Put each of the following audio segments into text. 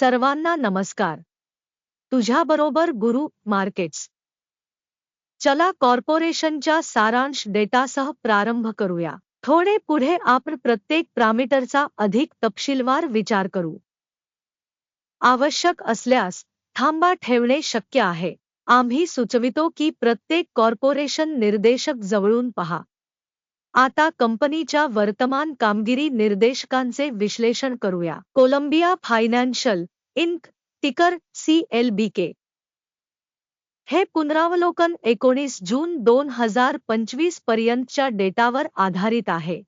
सर्वांना नमस्कार. तुझा तुझ्याबरोबर गुरु मार्केट्स. चला कॉर्पोरेशनच्या सारांश डेटासह प्रारंभ करूया. थोडे पुढे आपण प्रत्येक प्रामीटरचा अधिक तपशीलवार विचार करू. आवश्यक असल्यास थांबा ठेवणे शक्य आहे. आम्ही सुचवितो की प्रत्येक कॉर्पोरेशन निर्देशक जवळून पहा. आता कंपनीच्या वर्तमान कामगिरी निर्देशकांचे विश्लेषण करूया. Columbia Financial Inc ticker C L B K हे पुनरावलोकन एकोणीस जून दोन हजार पंचवीस पर्यंतच्या डेटावर आधारित आहे.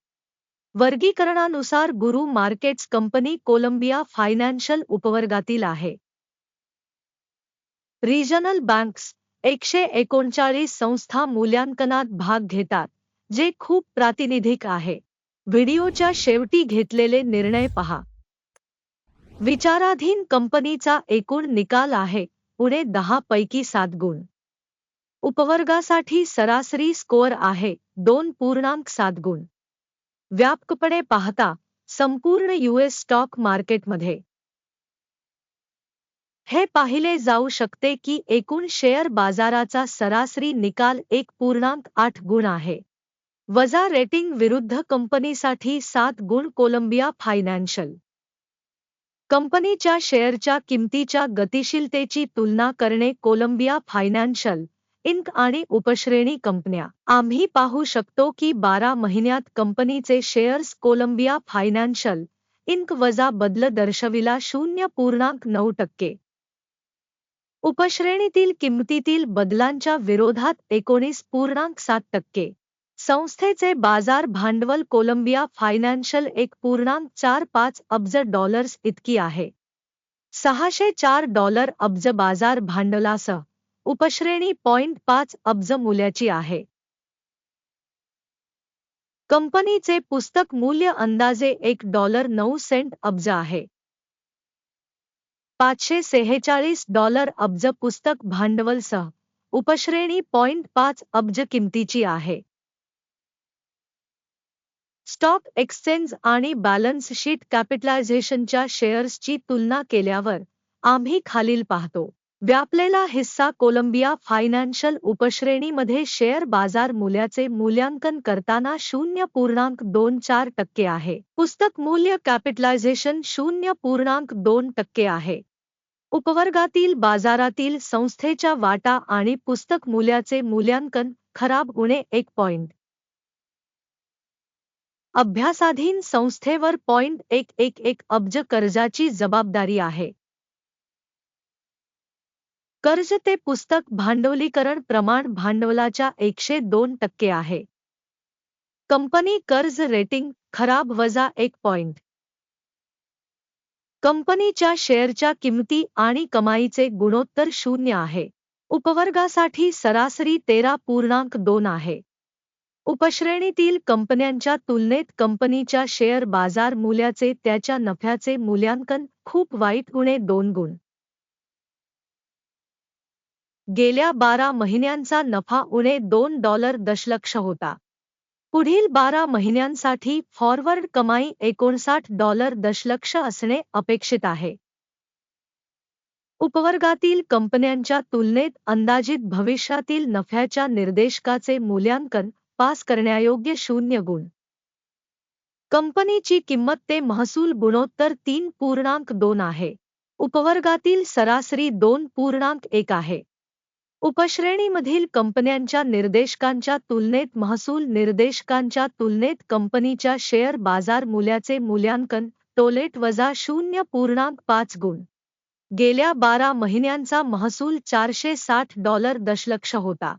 वर्गीकरणानुसार गुरु मार्केट्स कंपनी कोलंबिया फायनान्शियल उपवर्गातील आहे. रिजनल बँक्स एकशे एकोणचाळीस संस्था मूल्यांकनात भाग घेतात जे खूप प्रातिनिधिक आहे. व्हिडिओच्या शेवटी घेतलेले निर्णय पहा. विचाराधीन कंपनीचा एकूण निकाल आहे पुणे दहा पैकी सात गुण. उपवर्गासाठी सरासरी स्कोअर आहे दोन पूर्णांक सात गुण. व्यापकपणे पाहता संपूर्ण यूएस स्टॉक मार्केटमध्ये. हे पाहिले जाऊ शकते की एकूण शेअर बाजाराचा सरासरी निकाल एक पूर्णांक आठ गुण आहे. वजा रेटिंग विरुद्ध कंपनीसाठी सात गुण कोलंबिया फायनान्शियल. कंपनीच्या शेअरच्या किमतीच्या गतिशीलतेची तुलना करणे कोलंबिया फायनान्शियल इंक आणि उपश्रेणी कंपन्या. आम्ही पाहू शकतो की बारा महिन्यात कंपनीचे शेअर्स कोलंबिया फायनान्शियल इंक वजा बदल दर्शविला शून्य पूर्णांक नऊ टक्के. उपश्रेणीतील किंमतीतील बदलांच्या विरोधात एकोणीस पूर्णांक सात टक्के. संस्थेचे बाजार भांडवल कोलंबिया फायनान्शियल एक पूर्णांक चार पाच अब्ज डॉलर्स इतकी आहे. सहाशे चार डॉलर अब्ज बाजार भांडवलासह उपश्रेणी पॉइंट पाच अब्ज मूल्याची आहे. कंपनीचे पुस्तक मूल्य अंदाजे एक डॉलर नऊ सेंट अब्ज आहे. पाचशे सेहेचाळीस डॉलर अब्ज पुस्तक भांडवलसह उपश्रेणी पॉइंट पाच अब्ज किमतीची आहे. स्टॉक एक्सचेंज आणि बॅलन्स शीट कॅपिटलायझेशनच्या शेअर्सची तुलना केल्यावर आम्ही खालील पाहतो. व्यापलेला हिस्सा कोलंबिया फायनान्शियल उपश्रेणीमध्ये शेअर बाजार मूल्याचे मूल्यांकन करताना शून्य पूर्णांक दोन चार टक्के आहे. पुस्तक मूल्य कॅपिटलायझेशन शून्य पूर्णांक दोन टक्के आहे. उपवर्गातील बाजारातील संस्थेच्या वाटा आणि पुस्तक मूल्याचे मूल्यांकन खराब उणे एक पॉइंट. अभ्यासाधीन संस्थेवर पॉइंट एक एक एक अब्ज कर्जाची जबाबदारी आहे. कर्ज ते पुस्तक भांडवलीकरण प्रमाण भांडवलाच्या एकशे दोन टक्के आहे. कंपनी कर्ज रेटिंग खराब वजा एक पॉइंट. कंपनीच्या शेअरच्या किंमती आणि कमाईचे गुणोत्तर शून्य आहे. उपवर्गासाठी सरासरी तेरा पूर्णांक दोन आहे. उपश्रेणीतील कंपन्यांच्या तुलनेत कंपनीच्या शेअर बाजार मूल्याचे त्याच्या नफ्याचे मूल्यांकन खूप वाईट उणे दोन गुण. गेल्या बारा महिन्यांचा नफा उणे दोन डॉलर दशलक्ष होता. पुढील बारा महिन्यांसाठी फॉरवर्ड कमाई एकोणसाठ डॉलर दशलक्ष असणे अपेक्षित आहे. उपवर्गातील कंपन्यांच्या तुलनेत अंदाजित भविष्यातील नफ्याच्या निर्देशकाचे मूल्यांकन पास करण्यायोग्य शून्य गुण. कंपनीची किंमत ते महसूल गुणोत्तर तीन पूर्णांक दोन आहे. उपवर्गातील सरासरी दोन पूर्णांक एक आहे. उपश्रेणीमधील कंपन्यांच्या निर्देशकांच्या तुलनेत महसूल निर्देशकांच्या तुलनेत कंपनीच्या शेअर बाजार मूल्याचे मूल्यांकन टोलेट वजा शून्य पूर्णांक पाच गुण. गेल्या बारा महिन्यांचा महसूल चारशे साठ डॉलर दशलक्ष होता.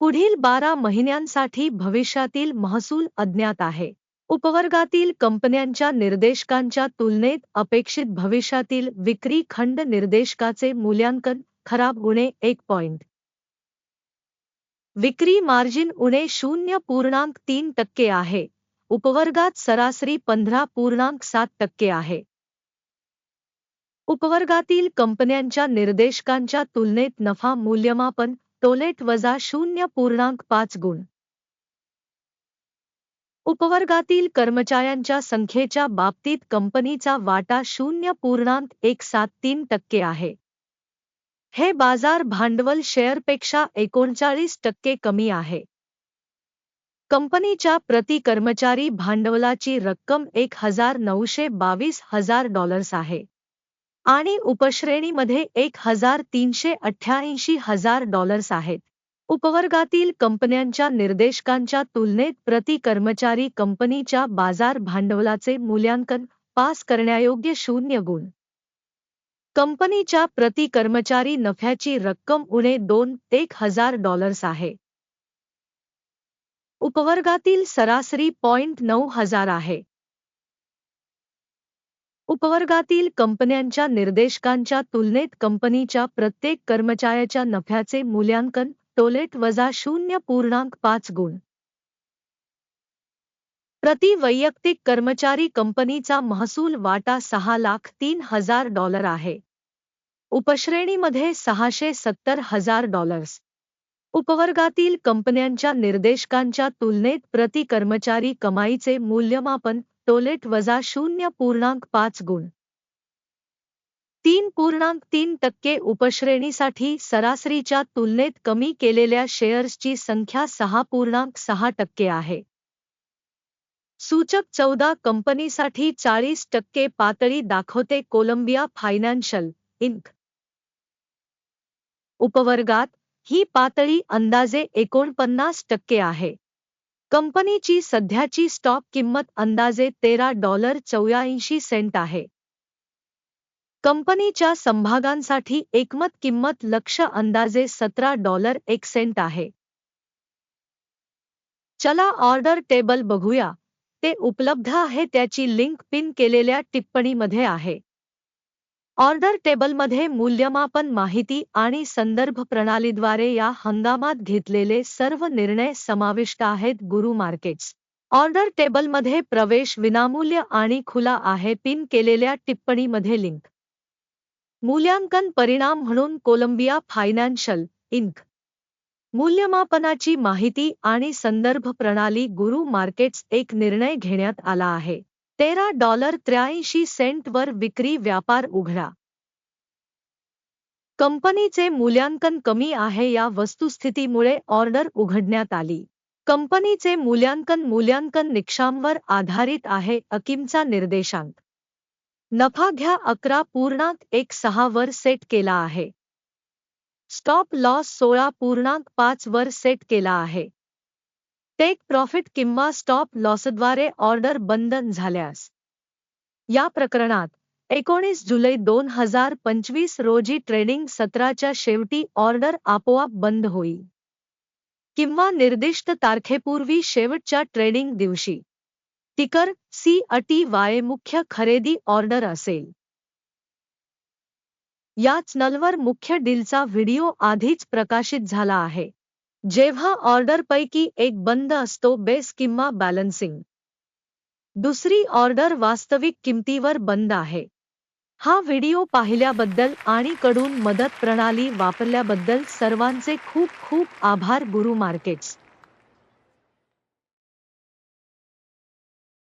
पुढील बारा महिन्यांसाठी भविष्यातील महसूल अज्ञात आहे. उपवर्गातील कंपन्यांच्या निर्देशकांच्या तुलनेत अपेक्षित भविष्यातील विक्री खंड निर्देशकाचे मूल्यांकन खराब उणे एक पॉइंट विक्री मार्जिन उणे शून्य पूर्णांक तीन टक्के आहे. उपवर्गात सरासरी पंधरा पूर्णांक सात टक्के आहे. उपवर्गातील कंपन्यांच्या निर्देशकांच्या तुलनेत नफा मूल्यमापन टोलेट वजा शून्य पूर्णांक पाच गुण. उपवर्गातील कर्मचाऱ्यांच्या संख्येच्या बाबतीत कंपनीचा वाटा शून्य पूर्णांक एक सात तीन टक्के आहे. हे बाज़ार भांडवल शेअरपेक्षा एकोणचाळीस टक्के कमी आहे. कंपनीच्या प्रति कर्मचारी भांडवलाची रक्कम एक हज़ार नऊशे बावीस हज़ार डॉलर्स आहे. आणि उपश्रेणीमध्ये एक हजार तीनशे अठ्ठ्याऐंशी हजार डॉलर्स आहेत. उपवर्गातील कंपन्यांच्या निर्देशकांच्या तुलनेत प्रति कर्मचारी कंपनीच्या बाजार भांडवलाचे मूल्यांकन पास करण्यायोग्य शून्य गुण. कंपनीच्या प्रति कर्मचारी नफ्याची रक्कम उणे दोन एक हजार डॉलर्स आहे. उपवर्गातील सरासरी पॉइंट नऊ हजार आहे. उपवर्गातील कंपन्यांच्या निर्देशकांच्या तुलनेत कंपनीच्या प्रत्येक कर्मचाऱ्याच्या नफ्याचे मूल्यांकन टोलेट वजा शून्य पूर्णांक पाच गुण. प्रति वैयक्तिक कर्मचारी कंपनीचा महसूल वाटा सहा लाख तीन हजार डॉलर आहे. उपश्रेणीमध्ये सहाशे सत्तर हजार डॉलर्स. उपवर्गातील कंपन्यांच्या निर्देशकांच्या तुलनेत प्रति कर्मचारी कमाईचे मूल्यमापन टोलेट वजा शून्य पूर्णांक पाच गुण. तीन पूर्णांक तीन टक्के उपश्रेणीसाठी सरासरीच्या तुलनेत कमी केलेल्या शेअर्सची संख्या सहा पूर्णांक सहा टक्के आहे. सूचक चौदा कंपनीसाठी चाळीस टक्के पातळी दाखवते कोलंबिया फायनान्शियल इंक. उपवर्गात ही पातळी अंदाजे एकोणपन्नास टक्के आहे. कंपनीची सध्याची स्टॉक किंमत अंदाजे तेरा डॉलर चौऱ्याऐंशी सेंट आहे. कंपनीच्या संभागांसाठी एकमत किंमत लक्ष अंदाजे सतरा डॉलर एक सेंट आहे. चला ऑर्डर टेबल बघूया. ते उपलब्ध आहे त्याची लिंक पिन केलेल्या टिप्पणीमध्ये आहे. ऑर्डर टेबलमध्ये मूल्यमापन माहिती आणि संदर्भ प्रणालीद्वारे या हंगामात घेतलेले सर्व निर्णय समाविष्ट आहेत गुरु मार्केट्स. ऑर्डर टेबलमध्ये प्रवेश विनामूल्य आणि खुला आहे पिन केलेल्या टिप्पणीमध्ये लिंक. मूल्यांकन परिणाम म्हणून कोलंबिया फायनान्शियल इंक. मूल्यमापनाची माहिती आणि संदर्भ प्रणाली गुरु मार्केट्स एक निर्णय घेण्यात आला आहे. तेरा डॉलर त्र्याऐंशी सेंटवर विक्री व्यापार उघडा. कंपनीचे मूल्यांकन कमी आहे या वस्तुस्थितीमुळे ऑर्डर उघडण्यात आली. कंपनीचे मूल्यांकन मूल्यांकन निकषांवर आधारित आहे अकिमचा निर्देशांक. नफा घ्या अकरा पूर्णांक एक सहा वर सेट केला आहे. स्टॉप लॉस सोळा पूर्णांक पाच वर सेट केला आहे. टेक प्रॉफिट किंवा स्टॉप लॉसद्वारे ऑर्डर बंद झाल्यास या प्रकरणात एकोणीस जुलै दोन हजार पंचवीस रोजी ट्रेडिंग सत्राच्या शेवटी ऑर्डर आपोआप बंद होईल किंवा निर्दिष्ट तारखेपूर्वी शेवटच्या ट्रेडिंग दिवशी टिकर सी अटी वाय मुख्य खरेदी ऑर्डर असेल. या चॅनलवर मुख्य डीलचा व्हिडिओ आधीच प्रकाशित झाला आहे. जेव्हा ऑर्डरपैकी एक बंद असतो बेस किंवा बॅलन्सिंग. दुसरी ऑर्डर वास्तविक किमतीवर बंद आहे. हा व्हिडिओ पाहिल्याबद्दल आणि कडून मदत प्रणाली वापरल्याबद्दल सर्वांचे खूप खूप आभार गुरु मार्केट्स.